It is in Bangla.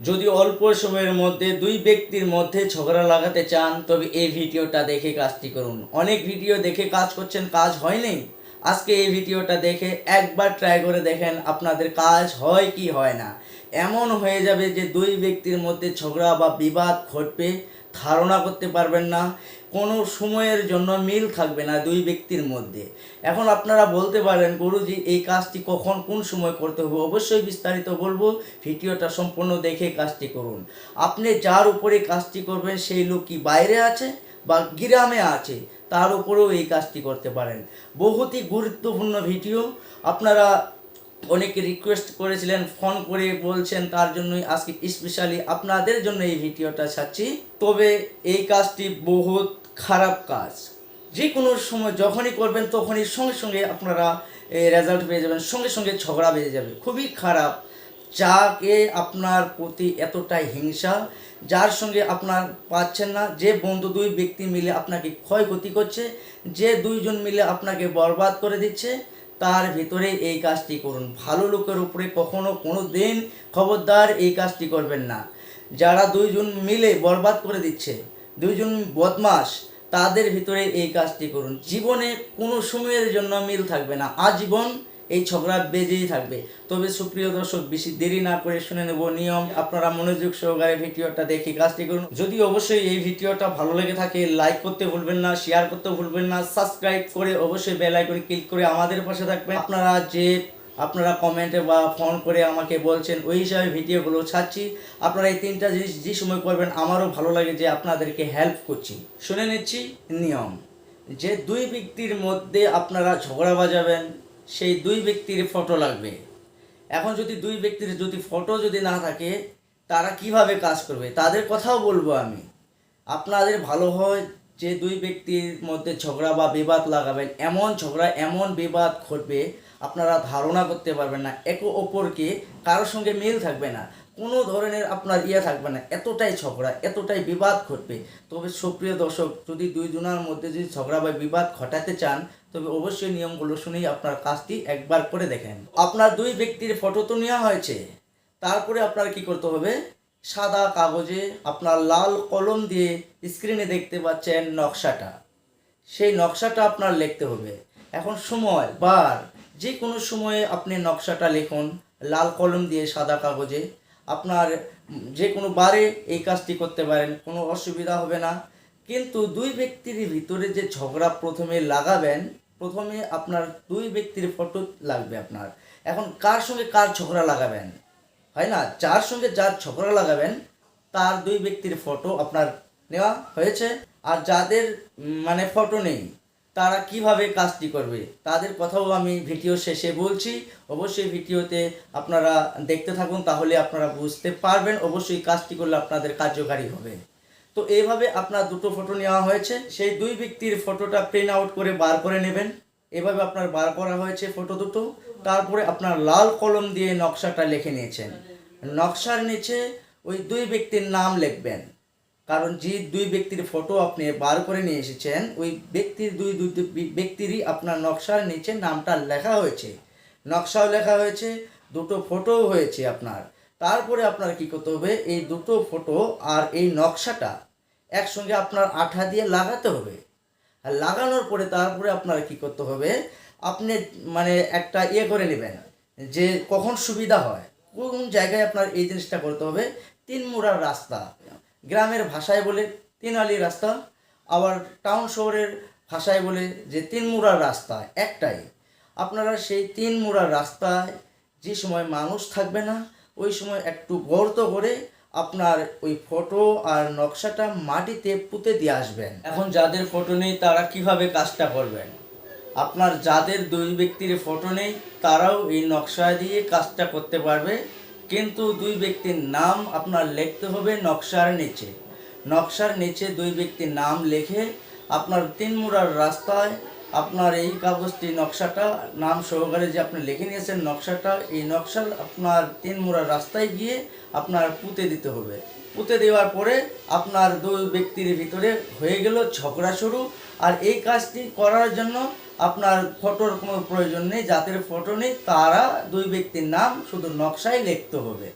যদি অল্প সময়ের মধ্যে দুই ব্যক্তির মধ্যে ঝগড়া লাগাতে চান, তবে এই ভিডিওটা দেখে কাজটি করুন। অনেক ভিডিও দেখে কাজ করছেন, কাজ হয়নি? আজকে এই ভিডিওটা দেখে একবার ট্রাই করে দেখেন আপনাদের কাজ হয় কি হয় না। এমন হয়ে যাবে যে দুই ব্যক্তির মধ্যে ঝগড়া বা বিবাদ ঘটবে ধারণা করতে পারবেন না। কোনো সময়ের জন্য মিল থাকবে না দুই ব্যক্তির মধ্যে। এখন আপনারা বলতে পারেন, গুরুজি, এই কাজটি কখন, কোন সময় করতে হবে? অবশ্যই বিস্তারিত বলব। ভিডিওটা সম্পূর্ণ দেখে কাজটি করুন। আপনি যার উপরে কাজটি করবেন, সেই লোক কি বাইরে আছে বা গ্রামে আছে? তার উপরেও এই কাজটি করতে পারেন। বহুতই গুরুত্বপূর্ণ ভিডিও। আপনারা অনেকে রিকোয়েস্ট করেছিলেন ফোন করে বলছেন তার জন্যই আজকে স্পেশালি আপনাদের জন্য এই ভিডিওটা ছাড়ছি। তবে এই কাজটি বহুত খারাপ কাজ। যে কোনো সময় যখনই করবেন তখনই সঙ্গে সঙ্গে আপনারা রেজাল্ট পেয়ে যাবেন, সঙ্গে সঙ্গে ঝগড়া বেজে যাবে। খুবই খারাপ। যাকে আপনার প্রতি এতটাই হিংসা, যার সঙ্গে আপনার পাচ্ছেন না, যে বন্ধু দুই ব্যক্তি মিলে আপনাকে ক্ষয়ক্ষতি করছে, যে দুইজন মিলে আপনাকে বরবাদ করে দিচ্ছে তার ভিতরে এই কাজটি করুন। ভালো লোকের উপরে কখনো কোনো দিন খবরদার এই কাজটি করবেন না। যারা দুইজন মিলে বরবাদ করে দিচ্ছে, দুইজন বদমাস তাদের ভিতরে এই কাজটি করুন। জীবনে কোনো সময়ের জন্য মিল থাকবে না। আজীবন এই ঝগড়া বেজেই থাকবে। তবে সুপ্রিয় দর্শক, বেশি দেরি না করে শুনে নেব নিয়ম। আপনারা মনোযোগ সহকারে ভিডিওটা দেখে কাজটি করুন। যদি অবশ্যই এই ভিডিওটা ভালো লেগে থাকে লাইক করতে ভুলবেন না শেয়ার করতে ভুলবেন না সাবস্ক্রাইব করে অবশ্যই বেল আইকনে ক্লিক করে আমাদের পাশে থাকবেন। আপনারা যে, আপনারা কমেন্টে বা ফোন করে আমাকে বলছেন, ওই হিসাবে ভিডিওগুলো ছাড়ছি। আপনারা এই তিনটা জিনিস যে সময় করবেন, আমারও ভালো লাগে যে আপনাদেরকে হেল্প করছি। শুনে নিচ্ছি নিয়ম। যে দুই ব্যক্তির মধ্যে আপনারা ঝগড়া বাজাবেন সেই দুই ব্যক্তির ফটো লাগবে। এখন যদি দুই ব্যক্তির যদি ফটো যদি না থাকে, তারা কীভাবে কাজ করবে? তাদের কথাও বলব আমি। আপনাদের ভালো হয় যে দুই ব্যক্তির মধ্যে ঝগড়া বা বিবাদ লাগাবেন। এমন ঝগড়া, এমন বিবাদ ঘটবে, আপনারা ধারণা করতে পারবেন না। একে অপরকে কারোর সঙ্গে মিল থাকবে না। কোনো ধরনের আপনার ইয়ে থাকবে না, এতটাই ঝগড়া, এতটাই বিবাদ ঘটবে। তবে সুপ্রিয় দর্শক, যদি দুই জনের মধ্যে যদি ঝগড়া বা বিবাদ ঘটাতে চান, তবে অবশ্যই নিয়মগুলো শুনেই আপনার কাজটি একবার করে দেখেন। আপনার দুই ব্যক্তির ফটো তো নেওয়া হয়েছে। তারপরে আপনার কি করতে হবে? সাদা কাগজে আপনার লাল কলম দিয়ে স্ক্রিনে দেখতে পাচ্ছেন নকশাটা। সেই নকশাটা আপনার লিখতে হবে। এখন সময়, বার। যে কোনো সময়ে আপনি নকশাটা লিখুন, লাল কলম দিয়ে সাদা কাগজে। আপনার যে কোনো বারে এই কাজটি করতে পারেন, কোনো অসুবিধা হবে না। কিন্তু দুই ব্যক্তির ভিতরে যে ঝগড়া প্রথমে লাগাবেন, প্রথমে আপনার দুই ব্যক্তির ফটো লাগবে আপনার। এখন কার সঙ্গে কার ঝগড়া লাগাবেন? হয় না? যার সঙ্গে যার ঝগড়া লাগাবেন, তার দুই ব্যক্তির ফটো আপনার নেওয়া হয়েছে। আর যাদের মানে ফটো নেই তারা কীভাবে কাজটি করবে, তাদের কথাও আমি ভিডিও শেষে বলছি। অবশ্যই ভিডিওতে আপনারা দেখতে থাকুন, তাহলে আপনারা বুঝতে পারবেন অবশ্যই কাজটি করলে আপনাদের কার্যকারী হবে। তো এইভাবে আপনার দুটো ফটো নেওয়া হয়েছে, সেই দুই ব্যক্তির ফটোটা প্রিন্ট আউট করে বার করে নেবেন। এভাবে আপনার বার করা হয়েছে ফটো দুটো। তারপরে আপনার লাল কলম দিয়ে নকশাটা লিখে নিয়েছেন। নকশার নিচে ওই দুই ব্যক্তির নাম লিখবেন। কারণ যে দুই ব্যক্তির ফটো আপনি বার করে নিয়ে এসেছেন, ওই ব্যক্তির দুই দুই ব্যক্তিরই আপনার নকশার নিচে নামটা লেখা হয়েছে। নকশাও লেখা হয়েছে, দুটো ফটোও হয়েছে আপনার। তারপরে আপনার কি করতে হবে, এই দুটো ফটো আর এই নকশাটা একসঙ্গে আপনার আঠা দিয়ে লাগাতে হবে। আর লাগানোর পরে তারপরে আপনার কি করতে হবে, আপনি মানে একটা ইয়ে করে নেবেন যে কখন সুবিধা হয়, কোন জায়গায় আপনার এই জিনিসটা করতে হবে, তিন মুড়ার রাস্তা। গ্রামের ভাষায় বলে তিন আলি রাস্তা, আবার টাউন শহরের ভাষায় বলে যে তিন মুড়ার রাস্তা একটাই। আপনারা সেই তিন মুড়ার রাস্তায় যে সময় মানুষ থাকবে না, ওই সময় একটু গর্ত করে আপনার ওই ফটো আর নকশাটা মাটিতে পুঁতে দিয়ে আসবেন। এখন যাদের ফটো নেই, তারা কীভাবে কাজটা করবেন? আপনার যাদের দুই ব্যক্তির ফটো নেই, তারাও এই নকশা দিয়ে কাজটা করতে পারবে। কিন্তু দুই ব্যক্তির নাম আপনার লিখতে হবে নকশার নিচে। নকশার নিচে দুই ব্যক্তির নাম লিখে আপনার তিন মুড়ার রাস্তায় আপনার এই কাগজটি, নকশাটা, নাম সহকারে যে আপনি লিখে নিয়েছেন নকশাটা, এই নকশার আপনার তিন মুড়ার রাস্তায় গিয়ে আপনার পুঁতে দিতে হবে। পুঁতে দেওয়ার পরে আপনার দুই ব্যক্তির ভিতরে হয়ে গেল ঝগড়া শুরু। আর এই কাজটি করার জন্য আপনার ফটোর কোনো প্রয়োজন নেই যাদের ফটো নেই, তারা দুই ব্যক্তির নাম শুধু নকশায় লিখতে হবে।